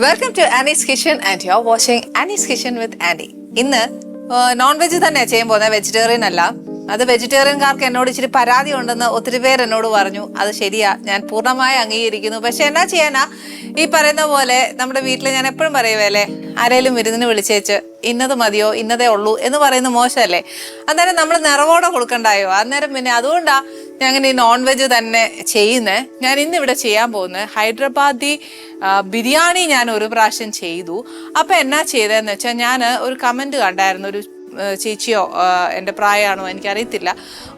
Welcome to Annie's kitchen and you are watching Annie's kitchen with Andy ഇന്ന് non veg തന്നെ ചെയ്യാൻ പോകുന്നത്. Vegetarian അല്ല. അത് വെജിറ്റേറിയൻകാർക്ക് എന്നോട് ഇച്ചിരി പരാതി ഉണ്ടെന്ന് ഒത്തിരി പേർ എന്നോട് പറഞ്ഞു. അത് ശരിയാ. ഞാൻ പൂർണമായി അംഗീകരിക്കുന്നു. പക്ഷെ എന്നാ ചെയ്യാനാ? ഈ പറയുന്ന പോലെ നമ്മുടെ വീട്ടിൽ ഞാൻ എപ്പോഴും പറയുവല്ലേ ആരേലും വിരുന്നിന് വിളിച്ചേച്ച് ഇന്നത് മതിയോ? ഇന്നതേ ഉള്ളൂ. എന്ന് പറയുന്നത് മോശമല്ലേ? അന്നേരം നമ്മൾ നിറവോടെ കൊടുക്കണ്ടായോ? അന്നേരം പിന്നെ അതുകൊണ്ടാ ഞാൻ അങ്ങനെ നോൺ വെജ് തന്നെ ചെയ്യുന്നത് ഞാൻ ഇന്ന് ഇവിടെ ചെയ്യാൻ പോകുന്നത് ഹൈദരാബാദി ബിരിയാണി ഞാൻ ഒരു പ്രാവശ്യം ചെയ്തു. അപ്പം എന്നാ ചെയ്തതെന്ന് വെച്ചാൽ ഞാൻ ഒരു കമന്റ് കണ്ടായിരുന്നു. ഒരു ചേച്ചിയോ എന്റെ പ്രായമാണോ എനിക്കറിയത്തില്ല.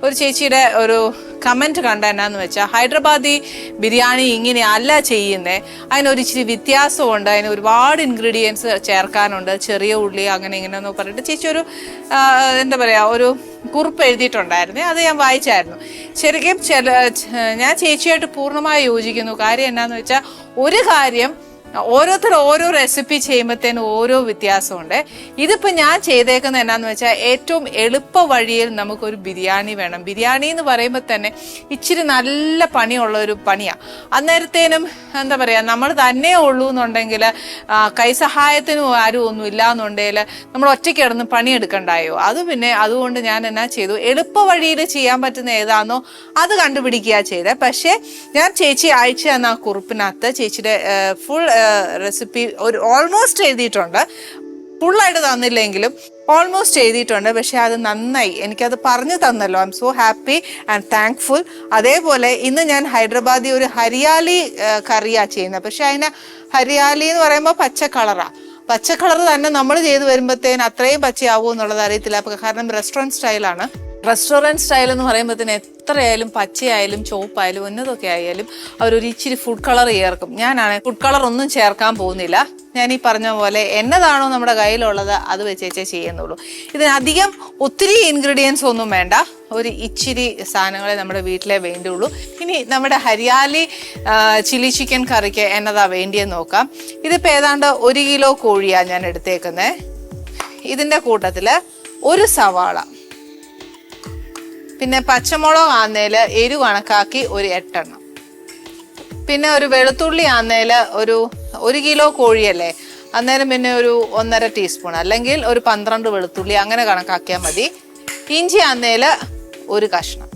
ഒരു ചേച്ചിയുടെ ഒരു കമന്റ് കണ്ട എന്നാന്ന് വെച്ചാൽ ഹൈദരാബാദി ബിരിയാണി ഇങ്ങനെ അല്ല ചെയ്യുന്നത് അതിനൊരു ഇച്ചിരി വ്യത്യാസമുണ്ട്. അതിന് ഒരുപാട് ഇൻഗ്രീഡിയൻസ് ചേർക്കാനുണ്ട്. ചെറിയ ഉള്ളി അങ്ങനെ ഇങ്ങനെ എന്ന് പറഞ്ഞിട്ട് ചേച്ചി ഒരു എന്താ പറയുക ഒരു കുറിപ്പ് എഴുതിയിട്ടുണ്ടായിരുന്നേ. അത് ഞാൻ വായിച്ചായിരുന്നു. ശരിക്കും ചില ഞാൻ ചേച്ചിയായിട്ട് പൂർണമായി യോജിക്കുന്നു. കാര്യം എന്നാന്ന് വെച്ചാൽ ഒരു കാര്യം ഓരോരുത്തർ ഓരോ റെസിപ്പി ചെയ്യുമ്പോഴത്തേനും ഓരോ വ്യത്യാസമുണ്ട്. ഇതിപ്പോൾ ഞാൻ ചെയ്തേക്കുന്നത് എന്നാന്ന് വെച്ചാൽ ഏറ്റവും എളുപ്പ വഴിയിൽ നമുക്കൊരു ബിരിയാണി വേണം. ബിരിയാണി എന്ന് പറയുമ്പോൾ തന്നെ ഇച്ചിരി നല്ല പണിയുള്ള ഒരു പണിയാണ് അന്നേരത്തേനും എന്താ പറയുക നമ്മൾ തന്നെ ഉള്ളൂ എന്നുണ്ടെങ്കിൽ കൈസഹായത്തിനും ആരും ഒന്നും ഇല്ല എന്നുണ്ടെങ്കിൽ നമ്മൾ ഒറ്റയ്ക്ക് കിടന്ന് പണിയെടുക്കണ്ടായോ? അത് പിന്നെ അതുകൊണ്ട് ഞാൻ എന്നാ ചെയ്തു? എളുപ്പ വഴിയിൽ ചെയ്യാൻ പറ്റുന്ന ഏതാണോ അത് കണ്ടുപിടിക്കുക ചെയ്തത് പക്ഷേ ഞാൻ ചേച്ചി അയച്ചു തന്ന ആ കുറിപ്പിനകത്ത് ചേച്ചിയുടെ ഫുൾ റെസിപ്പി ഒരു ഓൾമോസ്റ്റ് എഴുതിയിട്ടുണ്ട്. ഫുള്ളായിട്ട് തന്നില്ലെങ്കിലും ഓൾമോസ്റ്റ് എഴുതിയിട്ടുണ്ട്. പക്ഷേ അത് നന്നായി. എനിക്കത് പറഞ്ഞു തന്നല്ലോ. I am so happy and thankful അതേപോലെ ഇന്ന് ഞാൻ ഹൈദരാബാദി ഒരു ഹരിയാലി കറിയാ ചെയ്യുന്നത്. പക്ഷെ അതിന് ഹരിയാലി എന്ന് പറയുമ്പോൾ പച്ച കളറാണ് പച്ച കളർ തന്നെ നമ്മൾ ചെയ്ത് വരുമ്പോഴത്തേന് അത്രയും പച്ചയാവുമോ എന്നുള്ളത് അറിയത്തില്ല. കാരണം റെസ്റ്റോറന്റ് സ്റ്റൈലാണ് റെസ്റ്റോറന്റ് സ്റ്റൈൽ എന്ന് പറയുമ്പോഴത്തേന് എത്രയായാലും പച്ചയായാലും ചുവപ്പായാലും എന്നതൊക്കെ ആയാലും അവരൊരു ഇച്ചിരി ഫുഡ് കളർ ചേർക്കും. ഞാനാണ് ഫുഡ് കളർ ഒന്നും ചേർക്കാൻ പോകുന്നില്ല. ഞാൻ ഈ പറഞ്ഞ പോലെ എന്നതാണോ നമ്മുടെ കയ്യിലുള്ളത് അത് വെച്ചേച്ചേ ചെയ്യുന്നുള്ളൂ. ഇതിനധികം ഒത്തിരി ഇൻഗ്രീഡിയൻസ് ഒന്നും വേണ്ട. ഒരു ഇച്ചിരി സാധനങ്ങളെ നമ്മുടെ വീട്ടിലെ വേണ്ടുള്ളൂ. ഇനി നമ്മുടെ ഹരിയാലി ചില്ലി ചിക്കൻ കറിക്ക് എന്നതാ വേണ്ടിയെന്ന് നോക്കാം. ഇതിപ്പോൾ ഏതാണ്ട് ഒരു കിലോ കോഴിയാണ് ഞാൻ എടുത്തേക്കുന്നത് ഇതിന്റെ കൂട്ടത്തിൽ ഒരു സവാള. പിന്നെ പച്ചമുളക് ആന്നേൽ എരു കണക്കാക്കി ഒരു എട്ടെണ്ണം. പിന്നെ ഒരു വെളുത്തുള്ളി ആന്നേൽ ഒരു ഒരു കിലോ കോഴിയല്ലേ അന്നേരം പിന്നെ ഒരു ഒന്നര ടീസ്പൂൺ അല്ലെങ്കിൽ ഒരു പന്ത്രണ്ട് വെളുത്തുള്ളി അങ്ങനെ കണക്കാക്കിയാൽ മതി. ഇഞ്ചി ആന്നേൽ ഒരു കഷ്ണം.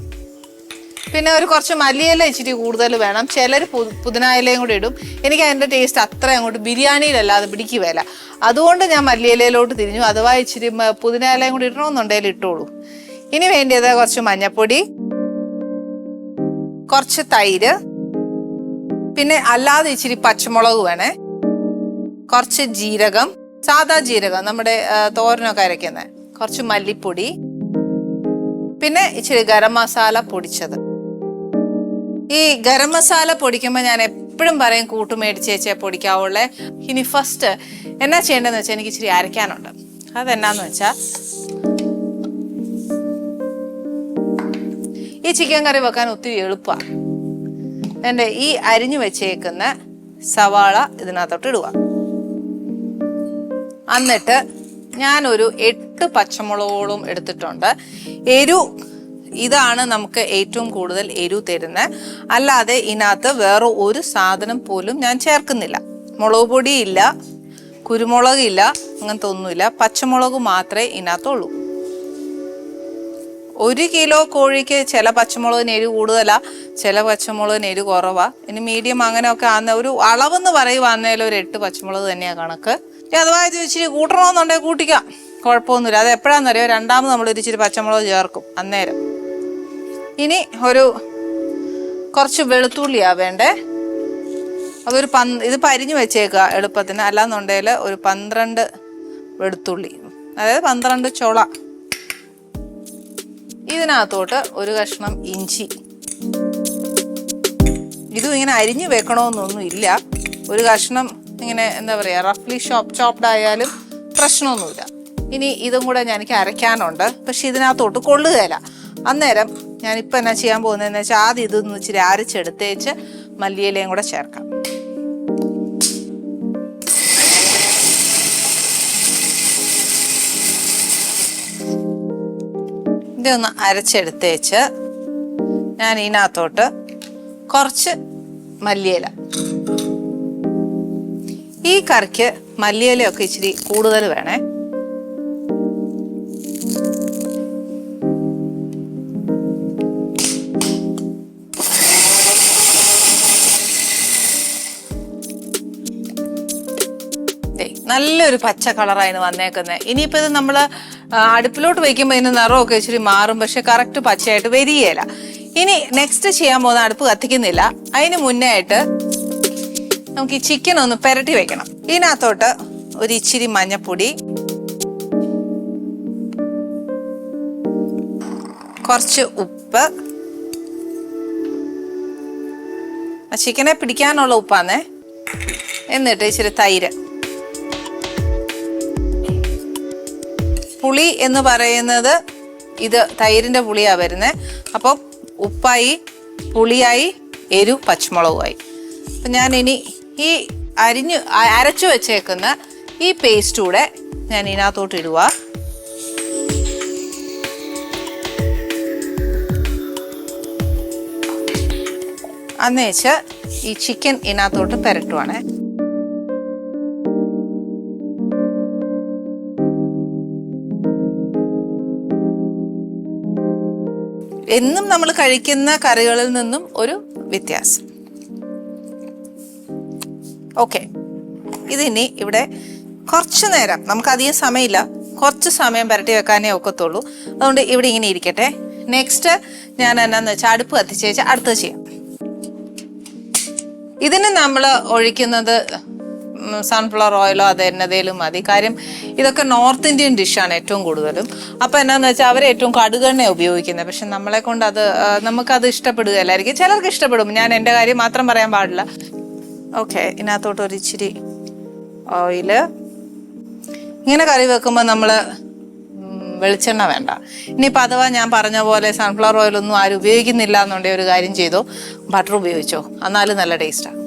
പിന്നെ ഒരു കുറച്ച് മല്ലിയില ഇച്ചിരി കൂടുതൽ വേണം. ചിലർ പുതിനായിലയും കൂടി ഇടും. എനിക്ക് അതിന്റെ ടേസ്റ്റ് അത്ര അങ്ങോട്ട് ബിരിയാണിയിലല്ലാതെ പിടിക്കുകയില്ല. അതുകൊണ്ട് ഞാൻ മല്ലിയിലയിലോട്ട് തിരിഞ്ഞു. അഥവാ ഇച്ചിരി പുതിനായിലയും കൂടി ഇടണമെന്നുണ്ടെങ്കിൽ ഇട്ടോളൂ. ഇനി വേണ്ടിയത് കുറച്ച് മഞ്ഞപ്പൊടി കുറച്ച് തൈര് പിന്നെ അല്ലാതെ ഇച്ചിരി പച്ചമുളക് വേണേ. കുറച്ച് ജീരകം സാദാ ജീരകം നമ്മുടെ തോരനൊക്കെ അരയ്ക്കുന്നത് കുറച്ച് മല്ലിപ്പൊടി പിന്നെ ഇച്ചിരി ഗരം മസാല പൊടിച്ചത്. ഈ ഗരം മസാല പൊടിക്കുമ്പോൾ ഞാൻ എപ്പോഴും പറയും കൂട്ട് മേടിച്ചേച്ചേ പൊടിക്കാവുള്ളേ. ഇനി ഫസ്റ്റ് എന്നാ ചെയ്യേണ്ടതെന്ന് വെച്ചാൽ എനിക്ക് ഇച്ചിരി അരയ്ക്കാനുണ്ട്. അതെന്നാന്ന് വെച്ചാൽ ചിക്കൻ കറി വെക്കാൻ ഒത്തിരി എളുപ്പമാണ് എന്റെ ഈ അരിഞ്ഞു വെച്ചേക്കുന്ന സവാള ഇതിനകത്തോട്ട് ഇടുക. എന്നിട്ട് ഞാനൊരു എട്ട് പച്ചമുളകോളം എടുത്തിട്ടുണ്ട്. എരു ഇതാണ് നമുക്ക് ഏറ്റവും കൂടുതൽ എരു തരുന്നത് അല്ലാതെ ഇതിനകത്ത് വേറെ ഒരു സാധനം പോലും ഞാൻ ചേർക്കുന്നില്ല. മുളക് പൊടിയില്ല കുരുമുളകില്ല അങ്ങനത്തെ ഒന്നുമില്ല. പച്ചമുളക് മാത്രമേ ഇതിനകത്തുള്ളൂ. ഒരു കിലോ കോഴിക്ക് ചില പച്ചമുളകിന് എരി കൂടുതലാ ചില പച്ചമുളകിന് എരി കുറവാ. ഇനി മീഡിയം അങ്ങനെയൊക്കെ ആകുന്ന ഒരു അളവെന്ന് പറയുവാന്നേലും ഒരു എട്ട് പച്ചമുളക് തന്നെയാണ് കണക്ക്. അഥവാ ഇത് ഇച്ചിരി കൂട്ടണമെന്നുണ്ടെങ്കിൽ കൂട്ടിക്കാം. കുഴപ്പമൊന്നുമില്ല. അത് എപ്പോഴാണെന്നറിയോ രണ്ടാമത് നമ്മൾ ഇച്ചിരി പച്ചമുളക് ചേർക്കും അന്നേരം. ഇനി ഒരു കുറച്ച് വെളുത്തുള്ളിയാ വേണ്ടേ. അതൊരു പന്ത് ഇത് പരിഞ്ഞു വെച്ചേക്കുക എളുപ്പത്തിന്. അല്ലാന്നുണ്ടെങ്കിൽ ഒരു പന്ത്രണ്ട് വെളുത്തുള്ളി. അതായത് പന്ത്രണ്ട് ചുള. ഇതിനകത്തോട്ട് ഒരു കഷ്ണം ഇഞ്ചി. ഇതും ഇങ്ങനെ അരിഞ്ഞു വെക്കണമെന്നൊന്നും ഇല്ല. ഒരു കഷ്ണം ഇങ്ങനെ എന്താ പറയുക റഫ്ലി ഷോപ്പ് ചോപ്ഡ് ആയാലും പ്രശ്നമൊന്നുമില്ല. ഇനി ഇതും കൂടെ ഞാൻ എനിക്ക് അരയ്ക്കാനുണ്ട്. പക്ഷെ ഇതിനകത്തോട്ട് കൊള്ളുകയില്ല. അന്നേരം ഞാനിപ്പോൾ എന്നാ ചെയ്യാൻ പോകുന്നതെന്ന് വെച്ചാൽ ആദ്യം ഇതൊന്ന് ഇച്ചിരി അരച്ചെടുത്തേച്ച് മല്ലിയിലയും കൂടെ ചേർക്കാം. ഇതൊന്ന് അരച്ചെടുത്തേച്ച് ഞാൻ ഇതിനകത്തോട്ട് കുറച്ച് മല്ലിയില. ഈ കറിക്ക് മല്ലിയിലയൊക്കെ ഇച്ചിരി കൂടുതൽ വേണേ. നല്ലൊരു പച്ച കളറായിരുന്നു വന്നേക്കുന്നത് ഇനിയിപ്പോൾ ഇത് നമ്മൾ ആ, അടുപ്പിലോട്ട് വയ്ക്കുമ്പോൾ ഇതിന് നിറമൊക്കെ ഇച്ചിരി മാറും. പക്ഷെ കറക്റ്റ് പച്ചയായിട്ട് വരികയില്ല ഇനി നെക്സ്റ്റ് ചെയ്യാൻ പോകുന്ന അടുപ്പ് കത്തിക്കുന്നില്ല. അതിന് മുന്നേ ആയിട്ട് നമുക്ക് ഈ ചിക്കൻ ഒന്ന് പെരട്ടി വെക്കണം. ഇതിനകത്തോട്ട് ഒരു ഇച്ചിരി മഞ്ഞപ്പൊടി. കുറച്ച് ഉപ്പ്. ചിക്കനെ പിടിക്കാനുള്ള ഉപ്പാന്നേ. എന്നിട്ട് ഇച്ചിരി തൈര്. പുളി എന്ന് പറയുന്നത് ഇത് തൈരിന്റെ പുളിയാണ് വരുന്നത് അപ്പോൾ ഉപ്പായി പുളിയായി എരു പച്ചമുളകുമായി. അപ്പം ഞാൻ ഇനി ഈ അരിഞ്ഞു അരച്ചു വെച്ചേക്കുന്ന ഈ പേസ്റ്റ് കൂടെ ഞാൻ ഇതിനകത്തോട്ട് ഇടുക. അന്നേച്ച് ഈ ചിക്കൻ ഇതിനകത്തോട്ട് പെരട്ടുവാണേ. എന്നും നമ്മൾ കഴിക്കുന്ന കറികളിൽ നിന്നും ഒരു വ്യത്യാസം. ഓക്കെ. ഇതിനി ഇവിടെ കുറച്ച് നേരം നമുക്ക് അധികം സമയമില്ല കുറച്ച് സമയം പുരട്ടി വെക്കാനേ ഒക്കത്തുള്ളൂ. അതുകൊണ്ട് ഇവിടെ ഇങ്ങനെ ഇരിക്കട്ടെ. നെക്സ്റ്റ് ഞാൻ എന്നാന്ന് വെച്ചാൽ അടുപ്പ് കത്തിച്ച് വെച്ചാൽ അടുത്തത് ചെയ്യാം. ഇതിന് നമ്മൾ ഒഴിക്കുന്നത് സൺഫ്ലവർ ഓയിലോ അത് എന്നതേലും മതി. കാര്യം ഇതൊക്കെ നോർത്ത് ഇന്ത്യൻ ഡിഷാണ് ഏറ്റവും കൂടുതലും. അപ്പം എന്നാന്ന് വെച്ചാൽ അവർ ഏറ്റവും കടുകെണ്ണ ഉപയോഗിക്കുന്നത്. പക്ഷെ നമ്മളെ കൊണ്ട് അത് നമുക്കത് ഇഷ്ടപ്പെടുകയല്ലായിരിക്കും. ചിലർക്ക് ഇഷ്ടപ്പെടും. ഞാൻ എന്റെ കാര്യം മാത്രം പറയാൻ പാടില്ല. ഓക്കെ ഇതിനകത്തോട്ട് ഒരു ഇച്ചിരി ഓയിൽ ഇങ്ങനെ കറി വെക്കുമ്പോൾ നമ്മൾ വെളിച്ചെണ്ണ വേണ്ട. ഇനിയിപ്പോൾ അഥവാ ഞാൻ പറഞ്ഞ പോലെ സൺഫ്ലവർ ഓയിലൊന്നും ആരും ഉപയോഗിക്കുന്നില്ല എന്നുണ്ടെങ്കിൽ ഒരു കാര്യം ചെയ്തോ. ബട്ടർ ഉപയോഗിച്ചോ? എന്നാലും നല്ല ടേസ്റ്റാണ്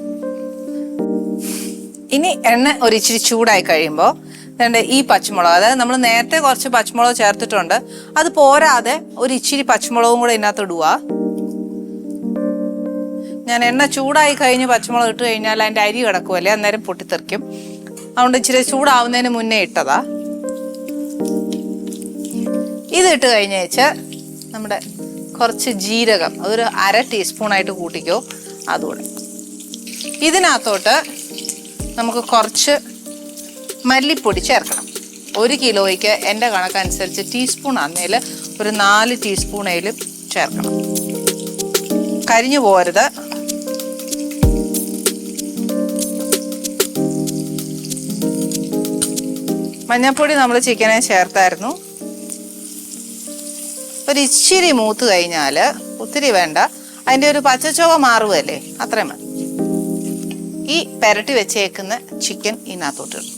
ഇനി എണ്ണ ഒരു ഇച്ചിരി ചൂടായി കഴിയുമ്പോൾ രണ്ട് ഈ പച്ചമുളക് അതായത് നമ്മൾ നേരത്തെ കുറച്ച് പച്ചമുളക് ചേർത്തിട്ടുണ്ട്. അത് പോരാതെ ഒരു ഇച്ചിരി പച്ചമുളകും കൂടെ ഇതിനകത്ത് ഇടുക. ഞാൻ എണ്ണ ചൂടായി കഴിഞ്ഞ് പച്ചമുളക് ഇട്ട് കഴിഞ്ഞാൽ അതിന്റെ അരി കിടക്കുമല്ലേ അന്നേരം പൊട്ടിത്തെറിക്കും. അതുകൊണ്ട് ഇച്ചിരി ചൂടാവുന്നതിന് മുന്നേ ഇട്ടതാ. ഇത് ഇതിട്ട് കഴിഞ്ഞ നമ്മുടെ കുറച്ച് ജീരകം അതൊരു അര ടീസ്പൂണായിട്ട് കൂട്ടിക്കോ അതുകൂടെ. ഇതിനകത്തോട്ട് നമുക്ക് കുറച്ച് മല്ലിപ്പൊടി ചേർക്കണം. ഒരു കിലോയ്ക്ക് എന്റെ കണക്കനുസരിച്ച് ടീസ്പൂൺ അന്നേൽ ഒരു നാല് ടീസ്പൂണേലും ചേർക്കണം. കരിഞ്ഞു പോരുത് മഞ്ഞൾപ്പൊടി നമ്മൾ ചിക്കനെ ചേർത്തായിരുന്നു. ഒരു ഇച്ചിരി മൂത്ത് കഴിഞ്ഞാൽ ഒത്തിരി വേണ്ട. അതിന്റെ ഒരു പച്ചച്ചുവ മാറുവല്ലേ അത്രയും മതി. ഈ പെരട്ടി വെച്ചേക്കുന്ന ചിക്കൻ ഇതിനകത്തോട്ട് ഇടും.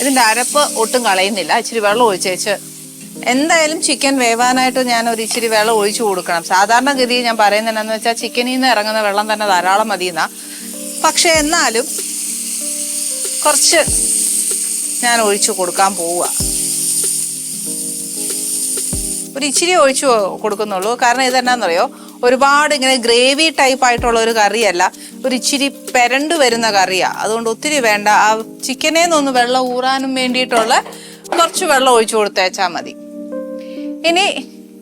ഇതിന്റെ അരപ്പ് ഒട്ടും കളയുന്നില്ല. ഇച്ചിരി വെള്ളം ഒഴിച്ചേച്ച് എന്തായാലും ചിക്കൻ വേവാനായിട്ട് ഞാൻ ഒരു ഇച്ചിരി വെള്ളം ഒഴിച്ചു കൊടുക്കണം. സാധാരണഗതി ഞാൻ പറയുന്നത് എന്നാന്ന് വെച്ചാൽ ചിക്കനിൽ നിന്ന് ഇറങ്ങുന്ന വെള്ളം തന്നെ ധാരാളം മതിയെന്നാ. പക്ഷെ എന്നാലും കുറച്ച് ഞാൻ ഒഴിച്ചു കൊടുക്കാൻ പോവുക. ഒരു ഇച്ചിരി ഒഴിച്ചു കൊടുക്കുന്നുള്ളൂ. കാരണം ഇതെന്നാന്നറിയോ? ഒരുപാട് ഇങ്ങനെ ഗ്രേവി ടൈപ്പ് ആയിട്ടുള്ള ഒരു കറിയല്ല. ഒരു ഇച്ചിരി പെരണ്ട് വരുന്ന കറിയാ. അതുകൊണ്ട് ഒത്തിരി വേണ്ട. ആ ചിക്കനെ നിന്ന് വെള്ളം ഊറാനും വേണ്ടിയിട്ടുള്ള കുറച്ച് വെള്ളം ഒഴിച്ചു കൊടുത്തേച്ചാൽ മതി. ഇനി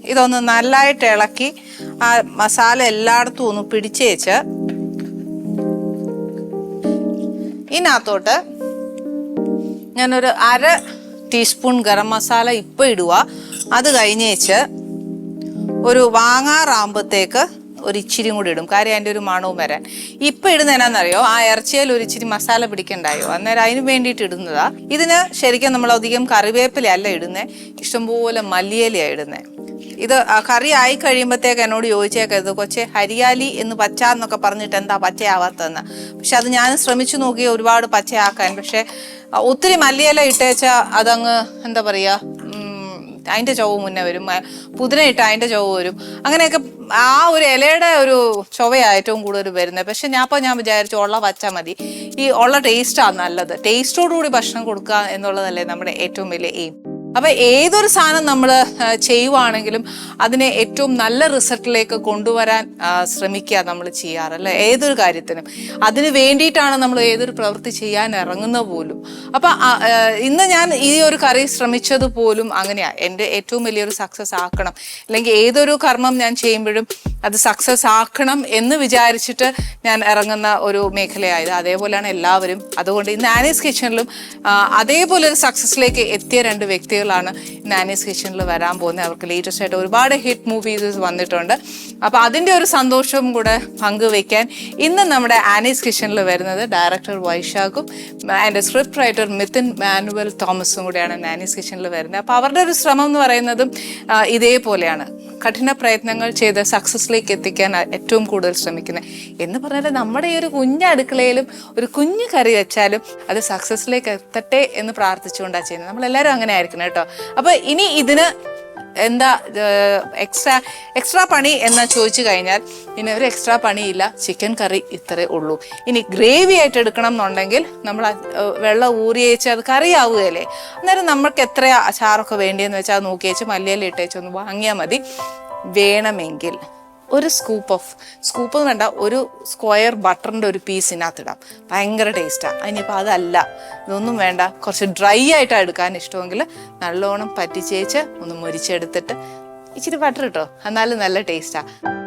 ഇതൊന്ന് നല്ലതായിട്ട് ഇളക്കി ആ മസാല എല്ലായിടത്തും ഒന്ന് പിടിച്ചേച്ച് ഇതിനകത്തോട്ട് ഞാനൊരു അര ടീസ്പൂൺ ഗരം മസാല ഇപ്പം ഇടുക. അത് കഴിഞ്ഞേച്ച് ഒരു വാങ്ങാറാകുമ്പോഴത്തേക്ക് ഒരു ഇച്ചിരി കൂടി ഇടും. കാര്യം അതിന്റെ ഒരു മണവും വരാൻ. ഇപ്പം ഇടുന്ന എന്നാന്നറിയോ? ആ ഇറച്ചിയിൽ ഒരു ഇച്ചിരി മസാല പിടിക്കണ്ടായോ? അന്നേരം അതിന് വേണ്ടിയിട്ട് ഇടുന്നതാ. ഇതിന് ശരിക്കും നമ്മൾ അധികം കറിവേപ്പില അല്ല ഇടുന്നത് ഇഷ്ടംപോലെ മല്ലിയിലയാണ് ഇടുന്നത് ഇത് കറി ആയി കഴിയുമ്പോഴത്തേക്ക് എന്നോട് ചോദിച്ചേക്കരുത് കൊച്ചെ ഹരിയാലി എന്ന് പച്ച എന്നൊക്കെ പറഞ്ഞിട്ട് എന്താ പച്ചയാവാത്തതെന്ന്. പക്ഷെ അത് ഞാൻ ശ്രമിച്ചു നോക്കി ഒരുപാട് പച്ചയാക്കാൻ. പക്ഷേ ഒത്തിരി മല്ലിയില ഇട്ടേച്ച അതങ്ങ് എന്താ പറയുക അതിന്റെ ചൊവ് മുന്നേ വരും. പുതിന ഇട്ട് അതിന്റെ ചൊവ് വരും. അങ്ങനെയൊക്കെ ആ ഒരു ഇലയുടെ ഒരു ചൊവയാണ് ഏറ്റവും കൂടുതൽ വരുന്നത്. പക്ഷെ ഞാൻ അപ്പോൾ ഞാൻ വിചാരിച്ചു ഉള്ള വച്ചാൽ മതി. ഈ ഉള്ള ടേസ്റ്റാണ് നല്ലത്. ടേസ്റ്റോടുകൂടി ഭക്ഷണം കൊടുക്കുക എന്നുള്ളതല്ലേ നമ്മുടെ ഏറ്റവും വലിയ എയിം അപ്പൊ ഏതൊരു സാധനം നമ്മൾ ചെയ്യുവാണെങ്കിലും അതിനെ ഏറ്റവും നല്ല റിസൾട്ടിലേക്ക് കൊണ്ടുവരാൻ ശ്രമിക്കുക നമ്മൾ ചെയ്യാറല്ലേ? ഏതൊരു കാര്യത്തിനും. അതിന് വേണ്ടിയിട്ടാണ് നമ്മൾ ഏതൊരു പ്രവൃത്തി ചെയ്യാൻ ഇറങ്ങുന്ന പോലും. അപ്പൊ ഇന്ന് ഞാൻ ഈ ഒരു കറി ശ്രമിച്ചത് പോലും അങ്ങനെയാ. എന്റെ ഏറ്റവും വലിയൊരു സക്സസ് ആക്കണം. അല്ലെങ്കിൽ ഏതൊരു കർമ്മം ഞാൻ ചെയ്യുമ്പോഴും അത് സക്സസ് ആക്കണം എന്ന് വിചാരിച്ചിട്ട് ഞാൻ ഇറങ്ങുന്ന ഒരു മേഖലയായത്. അതേപോലെയാണ് എല്ലാവരും. അതുകൊണ്ട് ഇന്ന് ആനീസ് കിച്ചണിലും അതേപോലെ ഒരു സക്സസിലേക്ക് എത്തിയ രണ്ട് ഇന്ന് ആനീസ് കിച്ചണിൽ വരാൻ പോകുന്നത്. അവർക്ക് ലേറ്റസ്റ്റ് ആയിട്ട് ഒരുപാട് ഹിറ്റ് മൂവീസ് വന്നിട്ടുണ്ട്. അപ്പോൾ അതിന്റെ ഒരു സന്തോഷവും കൂടെ പങ്കുവെക്കാൻ ഇന്ന് നമ്മുടെ ആനീസ് കിച്ചണിൽ വരുന്നത് director വൈശാഖും and script writer Midhun Manuel തോമസും കൂടെയാണ് നാനീസ് കിച്ചണിൽ വരുന്നത്. അപ്പോൾ അവരുടെ ഒരു ശ്രമം എന്ന് പറയുന്നതും ഇതേപോലെയാണ്. കഠിന പ്രയത്നങ്ങൾ ചെയ്ത് സക്സസ്സിലേക്ക് എത്തിക്കാൻ ഏറ്റവും കൂടുതൽ ശ്രമിക്കുന്നത്. എന്ന് പറഞ്ഞാൽ നമ്മുടെ ഈ ഒരു കുഞ്ഞ് അടുക്കളയിലും ഒരു കുഞ്ഞു കറി വെച്ചാലും അത് സക്സസ്സിലേക്ക് എത്തട്ടെ എന്ന് പ്രാർത്ഥിച്ചുകൊണ്ടാണ് ചെയ്യുന്നത്. നമ്മളെല്ലാവരും അങ്ങനെ ആയിരിക്കണം അപ്പോൾ ഇനി ഇതിന് എന്താ എക്സ്ട്രാ എക്സ്ട്രാ പണി എന്ന് ചോദിച്ചു കഴിഞ്ഞാൽ ഇനി ഒരു എക്സ്ട്രാ പണിയില്ല ചിക്കൻ കറി ഇത്രേ ഉള്ളൂ. ഇനി ഗ്രേവി ആയിട്ട് എടുക്കണം എന്നുണ്ടെങ്കിൽ നമ്മൾ വെള്ളം ഊറി വെച്ച് അത് കറി ആവുകയല്ലേ? അന്നേരം നമുക്ക് എത്ര അച്ചാറൊക്കെ വേണ്ടിയെന്ന് വെച്ചാൽ നോക്കി വെച്ച് മല്ലിയില ഇട്ടേച്ച് ഒന്ന് വാങ്ങിയാൽ മതി. വേണമെങ്കിൽ. ഒരു സ്കൂപ്പ് ഓഫ് സ്കൂപ്പ് എന്ന് വേണ്ട ഒരു സ്ക്വയർ ബട്ടറിന്റെ ഒരു പീസ് ഇതിനകത്തിടാം ഭയങ്കര ടേസ്റ്റാണ് അതിനിപ്പോൾ അതല്ല. ഇതൊന്നും വേണ്ട. കുറച്ച് ഡ്രൈ ആയിട്ടാണ് എടുക്കാൻ ഇഷ്ടമെങ്കിൽ നല്ലോണം പറ്റിച്ചേച്ച് ഒന്ന് മുരിച്ചെടുത്തിട്ട് ഇച്ചിരി ബട്ടർ ഇട്ടോ. എന്നാലും നല്ല ടേസ്റ്റാണ്